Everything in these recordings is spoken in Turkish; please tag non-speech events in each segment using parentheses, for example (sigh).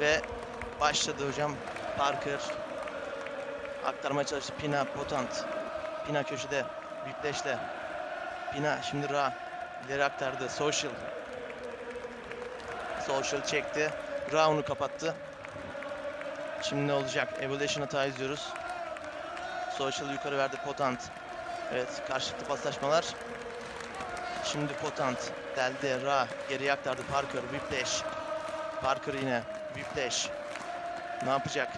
Ve başladı hocam. Parker. Aktarmaya çalıştı. Pina, Potant. Pina köşede. Whiplash'le. Pina şimdi Ra. İleri aktardı. Social. Social çekti. Ra onu kapattı. Şimdi ne olacak? Evolution hata izliyoruz. Social yukarı verdi Potant. Evet karşılıklı paslaşmalar. Şimdi Potant deldi Ra geriye aktardı Parker Whiplash. Parker yine Whiplash. Ne yapacak?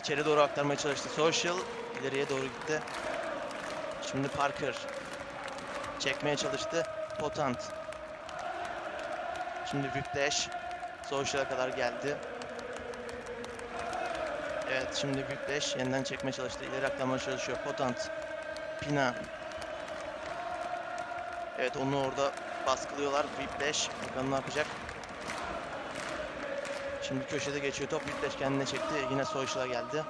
İçeri doğru aktarmaya çalıştı. Social ileriye doğru gitti. Şimdi Parker çekmeye çalıştı. Potant. Şimdi Whiplash Social'a kadar geldi. Evet şimdi Whiplash yeniden çekmeye çalıştı. İleri aktarmaya çalışıyor. Potant. Pina. Evet onu orada baskılıyorlar. Whiplash. Bakalım ne yapacak. Şimdi köşede geçiyor top. Whiplash kendine çekti. Yine Social'a geldi.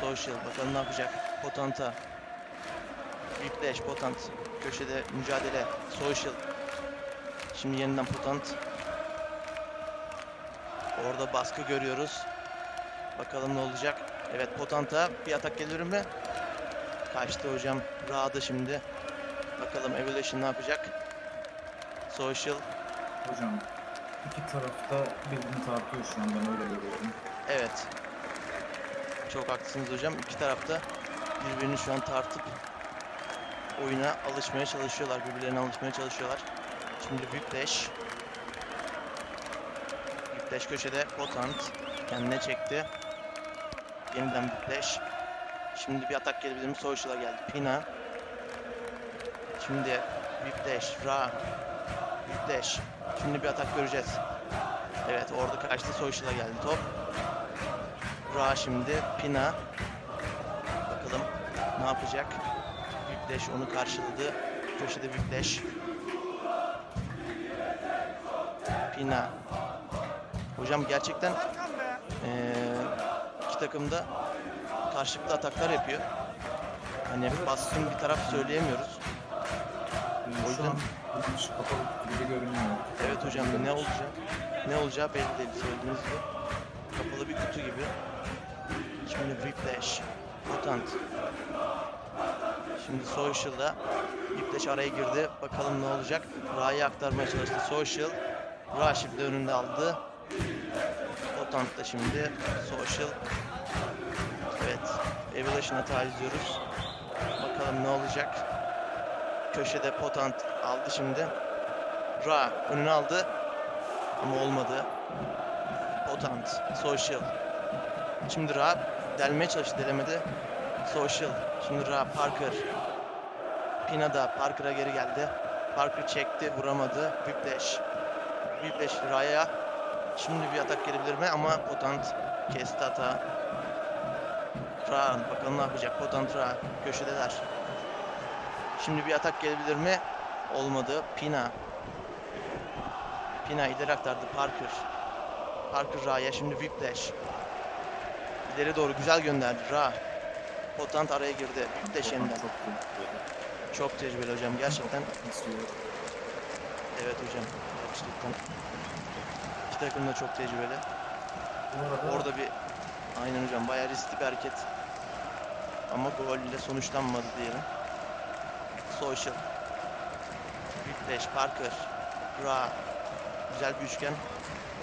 Social. Bakalım ne yapacak. Potant'a. Whiplash. Potant. Köşede mücadele. Social. Şimdi yeniden Potant. Orada baskı görüyoruz. Bakalım ne olacak. Evet Potant'a bir atak gelir mi? Kaçtı hocam. Ra'da şimdi. Bakalım Evolution ne yapacak? Social. Hocam iki tarafta birbirini tartıyor şu an ben öyle görüyorum. Evet. Çok haklısınız hocam. İki tarafta birbirini şu an tartıp oyuna alışmaya çalışıyorlar. Birbirlerine alışmaya çalışıyorlar. Şimdi Whiplash. Whiplash köşede. Potant. Kendine çekti. Yeniden Whiplash. Şimdi bir atak gelebilir mi? Social'a geldi. Pina. Şimdi Whiplash. Ra. Whiplash. Şimdi bir atak göreceğiz. Evet orada kaçtı. Social'a geldi top. Ra şimdi Pina. Bakalım ne yapacak? Whiplash onu karşıladı. Köşede Whiplash. Pina. Hocam gerçekten eee iki takım da karşılıklı ataklar yapıyor. Hani baskın bir taraf söyleyemiyoruz. Ee, O yüzden- Yanlış kapalı gibi görünüyor. Evet hocam ne olacak? Ne olacağı belli değil söylediğiniz gibi. Kapalı bir kutu gibi. Şimdi Whiplash, Mutant. Şimdi Social'da Whiplash araya girdi. Bakalım ne olacak? Ra'yı aktarmaya çalıştı Social. Ra şimdi önünde aldı. Mutant da şimdi Social. Evet. Evolution hata izliyoruz. Bakalım ne olacak? Köşede Potant aldı şimdi. Ra önüne aldı ama olmadı. Potant, Social. Şimdi Ra delmeye çalıştı, delemedi. Social. Şimdi Ra Parker. Pina da Parker'a geri geldi. Parker çekti, vuramadı. Whiplash. Whiplash Ra'ya. Şimdi bir atak gelebilir mi? Ama Potant kesti hata. Ra bakalım ne yapacak. Potant Ra köşedeler. Şimdi bir atak gelebilir mi? Olmadı. Pina. Pina ileri aktardı Parker. Parker Ra'ya şimdi Whiplash. İleri doğru güzel gönderdi Ra. Potant araya girdi. Whiplash yeniden. çok Çok tecrübeli hocam gerçekten. Evet hocam. Gerçekten. İki takım da çok tecrübeli. Orada bir aynen hocam bayağı riskli bir hareket. Ama gol ile sonuçlanmadı diyelim. Social. Whiplash, Parker, Ra. Güzel bir üçgen.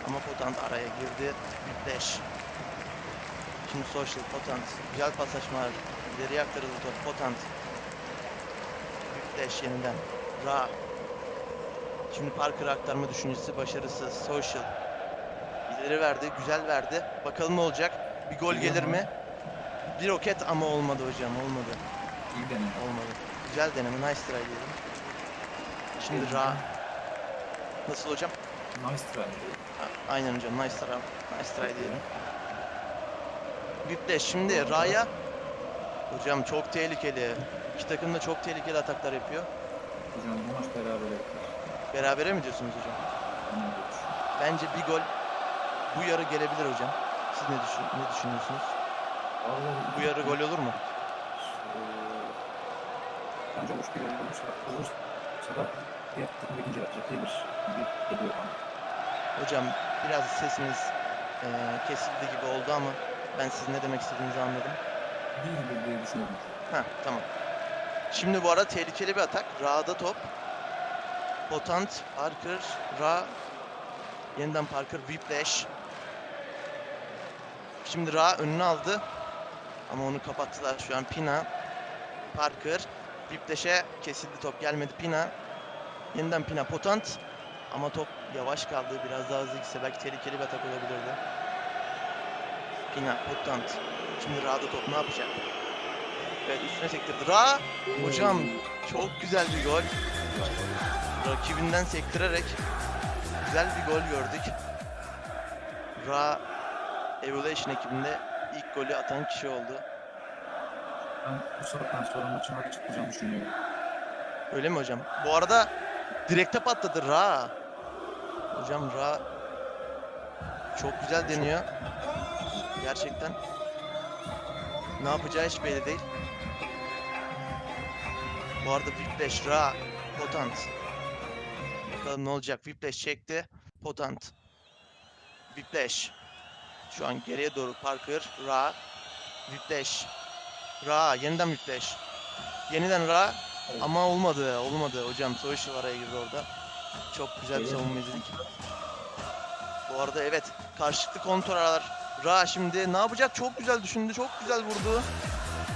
Ama Potant araya girdi. Whiplash. Şimdi Social, Potant. Güzel paslaşmalar. İleriye aktarıldı top. Potant. Whiplash yeniden. Ra. Şimdi Parker aktarma düşüncesi başarısız. Social. İleri verdi, güzel verdi. Bakalım ne olacak? Bir gol gelir mi? Bir roket ama olmadı hocam, olmadı. iyi deneme. Olmadı. Güzel deneme, nice try diyelim. Şimdi Ra. Nasıl hocam? Nice try. A- Aynen hocam, nice try, nice try diyelim. Whiplash şimdi Ra'ya. Hocam çok tehlikeli. İki takım da çok tehlikeli ataklar yapıyor. Hocam bu maç beraber biter. Berabere mi diyorsunuz hocam? Bence bir gol bu yarı gelebilir hocam. Siz ne, düşün ne düşünüyorsunuz? Vallahi Bu yarı gol olur mu? Eee, Bence hoş bir gol da diğer takım ikinci atacak diye bir bir geliyor bana. Hocam biraz sesiniz eee, kesildi gibi oldu ama ben sizin ne demek istediğinizi anladım. Bir bir diye düşünüyorum. Ha tamam. Şimdi bu arada tehlikeli bir atak. Ra'da top. Potant, Parker, Ra. Yeniden Parker, Whiplash. Şimdi Ra önüne aldı. Ama onu kapattılar şu an. Pina, Parker. Whiplash'e kesildi top. Gelmedi Pina. Yeniden Pina, Potant. Ama top yavaş kaldı. Biraz daha hızlı gitse belki tehlikeli bir atak olabilirdi. Pina, Potant. Şimdi Ra'da top ne yapacak? Evet üstüne sektirdi. Ra Hocam, çok güzel bir gol. Rakibinden sektirerek güzel bir gol gördük. Ra Evolution ekibinde ilk golü atan kişi oldu. Ben bu saatten sonra maçın hadi çıkacağını düşünüyorum. Öyle mi hocam? Bu arada direkte patladı Ra. Hocam Ra çok güzel deniyor. Gerçekten. Ne yapacağı hiç belli değil. Bu arada Whiplash, Ra, Potant. Bakalım ne olacak. Whiplash çekti. Potant. Whiplash. Şu an geriye doğru Parker, Ra, Whiplash. Ra, yeniden Whiplash. Yeniden Ra, ama olmadı, olmadı hocam. Social araya girdi orada. Çok güzel bir savunma izledik. Bu arada evet, karşılıklı kontroller. Ra şimdi ne yapacak? Çok güzel düşündü, çok güzel vurdu.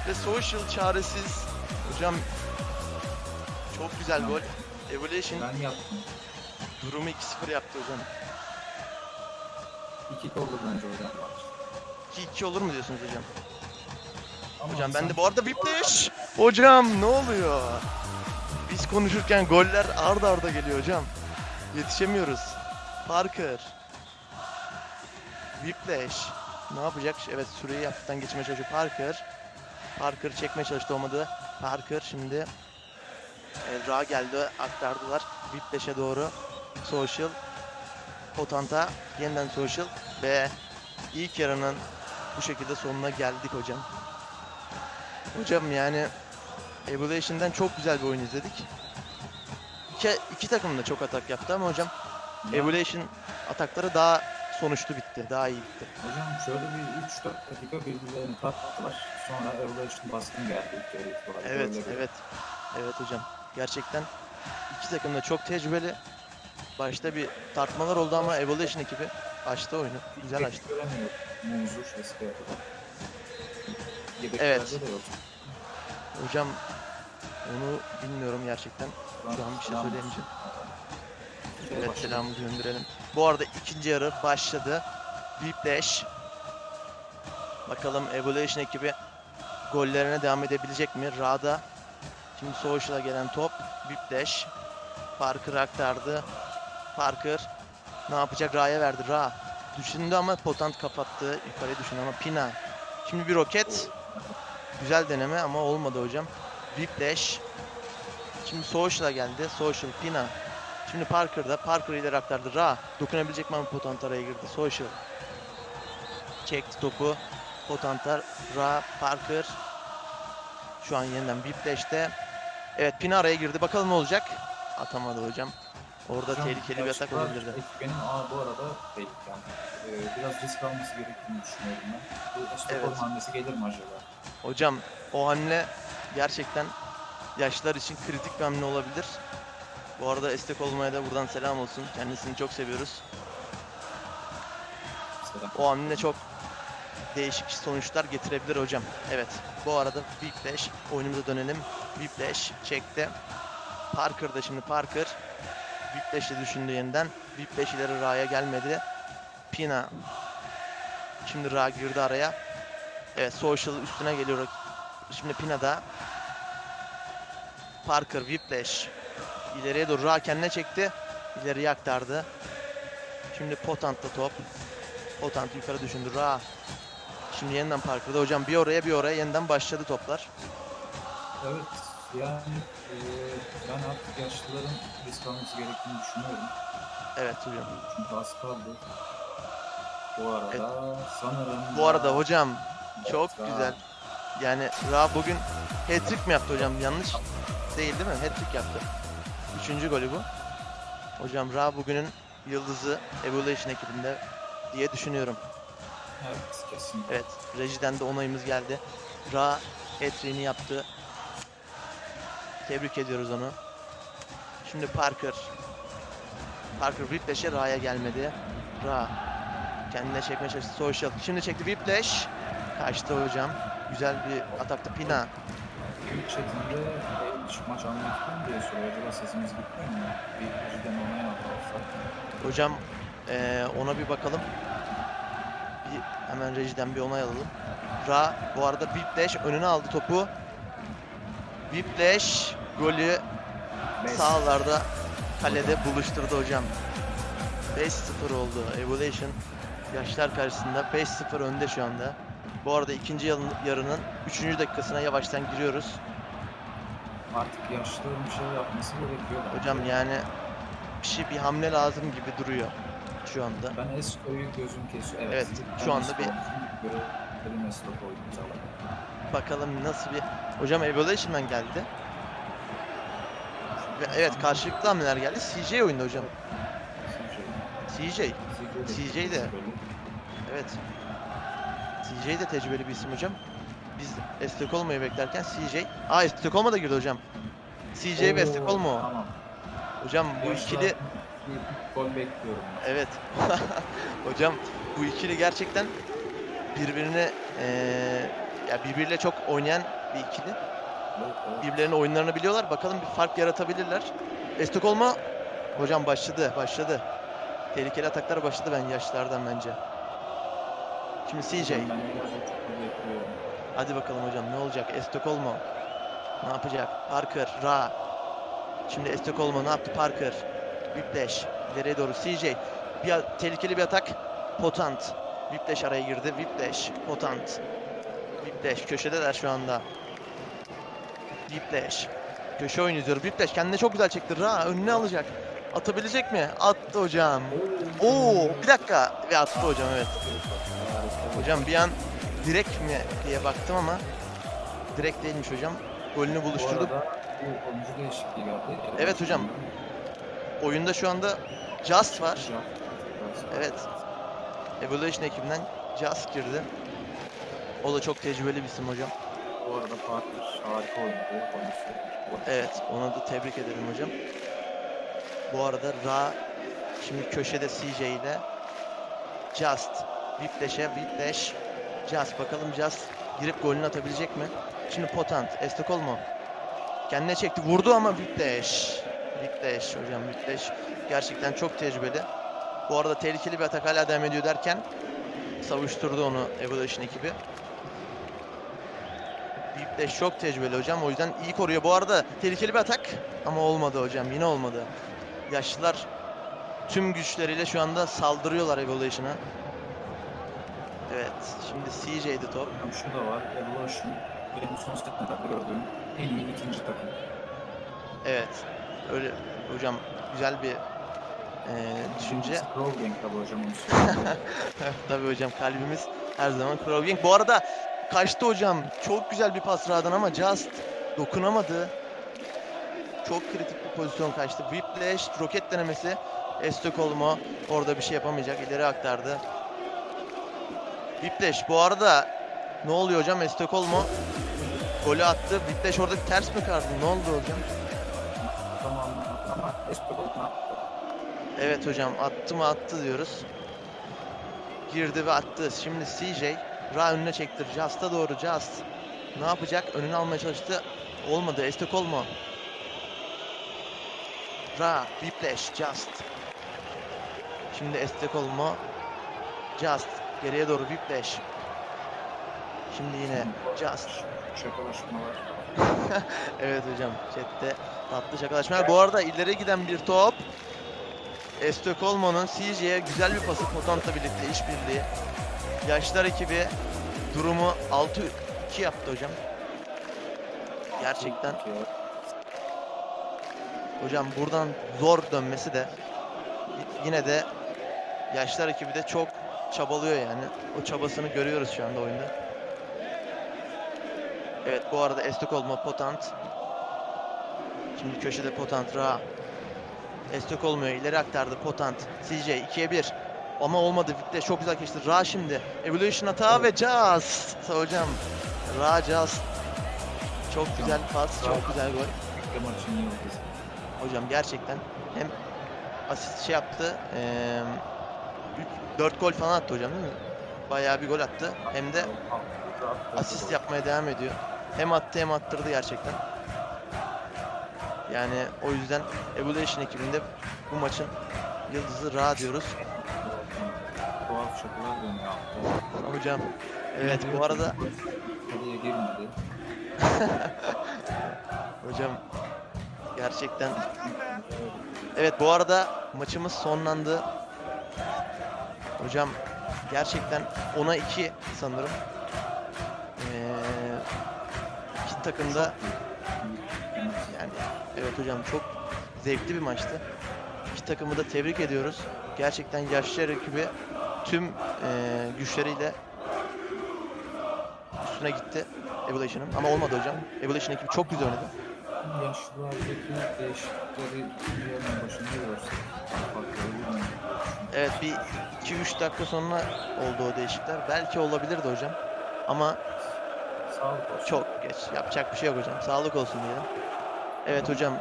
Ve Social çaresiz. Hocam çok güzel gol. Evolution Ben yaptım. durumu 2-0 yaptı hocam. 2 oldu bence maç. 2-2 olur mu diyorsunuz hocam? Hocam ben de bu arada Whiplash. Hocam ne oluyor? Biz konuşurken goller ard arda geliyor hocam. Yetişemiyoruz. Parker. Whiplash. Ne yapacak? Evet süreyi hafiften geçmeye çalışıyor Parker. Parker çekmeye çalıştı olmadı. Parker şimdi e, Ra geldi aktardılar. Whiplash'e doğru. Social. Potanta. Yeniden Social. Ve ilk yarının bu şekilde sonuna geldik hocam. Hocam yani Evolution'dan çok güzel bir oyun izledik. İki, iki takım da çok atak yaptı ama hocam Ya, Evolution atakları daha sonuçlu bitti. Daha iyi bitti. Hocam şöyle bir 3-4 dakika birbirlerini tatlılar. Sonra Evolution baskın geldi. Evet, Böyle bir- evet. Evet hocam. Gerçekten iki takım da çok tecrübeli. Başta bir tartmalar oldu ama Evolution ekibi açtı oyunu. Güzel açtı. Muzur eski yapıda. Evet. De yok. Hocam onu bilmiyorum gerçekten. Şu an bir şey söyleyemeyeceğim. Evet selamımızı gönderelim. Bu arada ikinci yarı başladı. Whiplash. Bakalım Evolution ekibi gollerine devam edebilecek mi? Ra'da. Şimdi Social'a gelen top. Whiplash. Parker aktardı. Parker. Ne yapacak? Ra'ya verdi. Ra. Düşündü ama Potant kapattı. Yukarıya düşündü ama Pina. Şimdi bir roket. Güzel deneme ama olmadı hocam. Whiplash. Şimdi Social'a geldi. Social, Pina. Şimdi Parker'da. Parker ileri aktardı. Ra. Dokunabilecek mi ama Potant araya girdi. Social. Çekti topu. Potantar. Ra. Parker. Şu an yeniden Whiplash'te. Evet Pina araya girdi. Bakalım ne olacak. Atamadı hocam. Orada Hocam, tehlikeli bir atak olabilirdi. Ekibinin aa, bu arada değil yani. Ee, biraz risk alması gerektiğini düşünüyorum ben. Bu Evet. hamlesi gelir mi acaba? Hocam o hamle gerçekten yaşlar için kritik bir hamle olabilir. Bu arada Estek olmaya da buradan selam olsun. Kendisini çok seviyoruz. Mesela O hamle çok değişik sonuçlar getirebilir hocam. Evet. Bu arada Whiplash oyunumuza dönelim. Whiplash çekti. Parker da şimdi Parker. Whiplash de düşündü yeniden. Whiplash ileri Ra'ya gelmedi. Pina. Şimdi Ra girdi araya. Evet Social üstüne geliyor. Şimdi Pina da. Parker, Whiplash. İleriye doğru Ra kendine çekti. İleriye aktardı. Şimdi Potant'ta top. Potant yukarı düşündü. Ra. Şimdi yeniden Parker'da. Hocam bir oraya bir oraya yeniden başladı toplar. Evet yani e, ben artık yaşlıların risk alması gerektiğini düşünüyorum. Evet hocam. Çünkü az kaldı. Bu arada sanırım... Bu arada Ra- hocam Evet, çok Ra- güzel. Yani Ra bugün hat-trick mi yaptı hocam? Yanlış değil değil mi? Hat-trick yaptı. Üçüncü golü bu. Hocam Ra bugünün yıldızı Evolution ekibinde diye düşünüyorum. Evet kesinlikle. Evet, rejiden de onayımız geldi. Ra etriğini yaptı. Tebrik ediyoruz onu. Şimdi Parker. Parker Whiplash'e Ra'ya gelmedi. Ra kendine çekmeye çalıştı. Social. Şimdi çekti Whiplash. Kaçtı hocam. Güzel bir atakta Pina. Twitch chatinde e, hiç maç almak istiyorum diye soruyor. Acaba sesimiz gitmiyor mu? Bir cidden onay mı alsak? Hocam eee, ona bir bakalım. Bir, hemen rejiden bir onay alalım. Ra bu arada Whiplash önüne aldı topu. Whiplash golü Beş. Sağlarda kalede buluşturdu hocam. 5-0 oldu. Evolution yaşlar karşısında 5-0 önde şu anda. Bu arada ikinci yarının, yarının 3. dakikasına yavaştan giriyoruz. Artık yaşlıların bir şey yapması gerekiyor. Hocam yani bir şey bir hamle lazım gibi duruyor şu anda. Ben Esko'yu gözüm kesiyor. Evet, Evet, şu anda bir- Benim koydum. Bakalım nasıl bir... Hocam Evolution'dan geldi. Ve evet karşılıklı hamleler geldi. CJ oyunda hocam. CJ. CJ de. Evet. De tecrübeli bir isim hocam. Biz Estokolmo'yu beklerken CJ... Aa Estokolmo da girdi hocam. CJ ve Estokolmo. Tamam. Hocam bu Yaşlı ikili... gol bekliyorum. Evet. (laughs) hocam bu ikili gerçekten birbirine eee ya birbiriyle çok oynayan bir ikili. Birbirlerinin oyunlarını biliyorlar. Bakalım bir fark yaratabilirler. Estokolmo hocam başladı, başladı. Tehlikeli ataklar başladı ben yaşlardan bence. Şimdi CJ. Hadi bakalım hocam ne olacak? Estokolmo ne yapacak? Parker, Ra. Şimdi Estokolmo ne yaptı? Parker, Whiplash, ileriye doğru CJ. Bir tehlikeli bir atak. Potant. Whiplash araya girdi. Whiplash, Potant. Whiplash köşedeler şu anda. Whiplash. Köşe oyunu izliyor. Whiplash kendine çok güzel çekti. Ra önüne alacak. Atabilecek mi? Attı hocam. Oo, bir dakika. Ve attı hocam evet. Hocam bir an direkt mi diye baktım ama direkt değilmiş hocam. Golünü Bu buluşturduk. arada bu oyuncu değişikliği geldi. Evet hocam. Oyunda şu anda Just var. Evet. Evolution ekibinden Just girdi. O da çok tecrübeli bir isim hocam. Bu arada Parker harika oynadı. Evet, onu da tebrik ederim hocam. Bu arada Ra şimdi köşede CJ ile Just Whiplash'e Whiplash Just bakalım Just girip golünü atabilecek mi? Şimdi Potant, Estokolmo kendine çekti vurdu ama Whiplash Whiplash hocam Whiplash gerçekten çok tecrübeli. Bu arada tehlikeli bir atak hala devam ediyor derken savuşturdu onu Evolution ekibi. Whiplash çok tecrübeli hocam. O yüzden iyi koruyor. Bu arada tehlikeli bir atak ama olmadı hocam. Yine olmadı. Yaşlılar tüm güçleriyle şu anda saldırıyorlar Evolution'a. Evet. Şimdi CJ'di top. Şu da var. Evolution benim son setlerden gördüğüm en iyi ikinci takım. Evet. Öyle hocam güzel bir eee, düşünce. Scroll Gang tabi hocam. (laughs) Tabii hocam kalbimiz her zaman Crowing. Bu arada kaçtı hocam. Çok güzel bir pas Ra'dan ama Just dokunamadı. Çok kritik bir pozisyon kaçtı. Whiplash, roket denemesi. Estokolmo orada bir şey yapamayacak. İleri aktardı. Whiplash bu arada ne oluyor hocam? Estokolmo golü attı. Whiplash orada ters mi kaldı? Ne oldu hocam? tamam ama yaptı? Evet hocam attı mı attı diyoruz. Girdi ve attı. Şimdi CJ Ra önüne çekti. Just'a doğru Just. Ne yapacak? Önünü almaya çalıştı. Olmadı. Estokolmo. Ra, Whiplash, Just. Şimdi Estokolmo. Just. Geriye doğru Whiplash. Şimdi yine Just. Şakalaşmalar. (laughs) Evet hocam chatte tatlı şakalaşmalar. Bu arada ileri giden bir top. Estokolmo'nun CJ'ye güzel bir pası Potant'la birlikte işbirliği. Yaşlar ekibi durumu 6-2 yaptı hocam. Gerçekten hocam buradan zor dönmesi de yine de yaşlar ekibi de çok çabalıyor yani. O çabasını görüyoruz şu anda oyunda. Evet bu arada Estokolmo Potant. Şimdi köşede Potant Ra. Estok olmuyor. ileri aktardı Potant. CJ 2'ye 1. Ama olmadı. Vitte çok güzel geçti. Ra şimdi. Evolution hata ve Just. Hocam. Ra Just. Çok güzel pas. Çok güzel gol. Hocam gerçekten hem asist şey yaptı. eee 4 gol falan attı hocam değil mi? Bayağı bir gol attı. Hem de asist yapmaya devam ediyor. Hem attı hem attırdı gerçekten. Yani o yüzden Evolution ekibinde bu maçın yıldızı Ra diyoruz. Hocam evet bu arada (laughs) hocam gerçekten evet bu arada maçımız sonlandı. Hocam gerçekten 10'a 2 sanırım. Ee, iki takım da yani evet hocam çok zevkli bir maçtı. İki takımı da tebrik ediyoruz. Gerçekten yaşlı rakibi tüm eee, güçleriyle üstüne gitti Evolution'ın ama olmadı hocam. Evolution ekibi çok güzel oynadı. Yaşlılardaki değişiklikleri yarının başında olur mu? Evet bir 2-3 dakika sonra oldu o değişiklikler. Belki olabilirdi hocam. Ama Sağlık olsun. çok geç. Yapacak bir şey yok hocam. Sağlık olsun diyelim. Evet hocam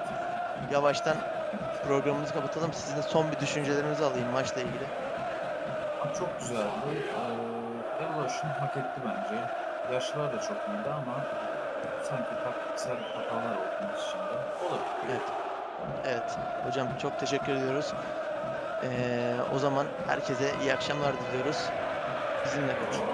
yavaştan programımızı kapatalım. Sizin son bir düşüncelerinizi alayım maçla ilgili. Çok güzeldi. Ee, Evolution hak etti bence. Yaşlılar da çok iyiydi ama sanki taktiksel hatalar oldu maç içinde. Olabilir. Evet. Evet. Hocam çok teşekkür ediyoruz. Ee, o zaman herkese iyi akşamlar diliyoruz. Bizimle kalın.